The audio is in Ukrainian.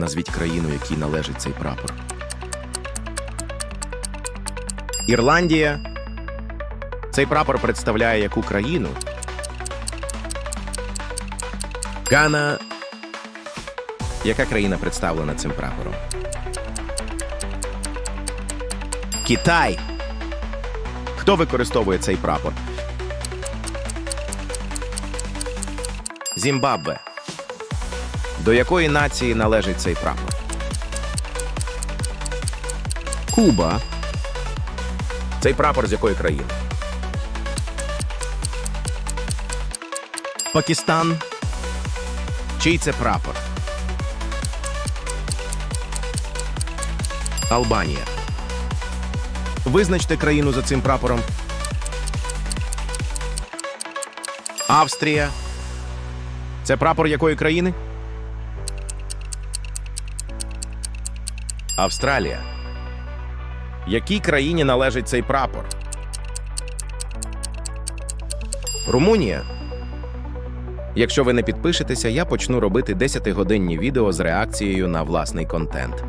Назвіть країну, якій належить цей прапор. Ірландія. Цей прапор представляє яку країну? Гана. Яка країна представлена цим прапором? Китай. Хто використовує цей прапор? Зімбабве. До якої нації належить цей прапор? Куба. Цей прапор з якої країни? Пакистан. Чий це прапор? Албанія. Визначте країну за цим прапором. Австрія. Це прапор якої країни? Австралія. Якій країні належить цей прапор? Румунія. Якщо ви не підпишетеся, я почну робити 10-годинні відео з реакцією на власний контент.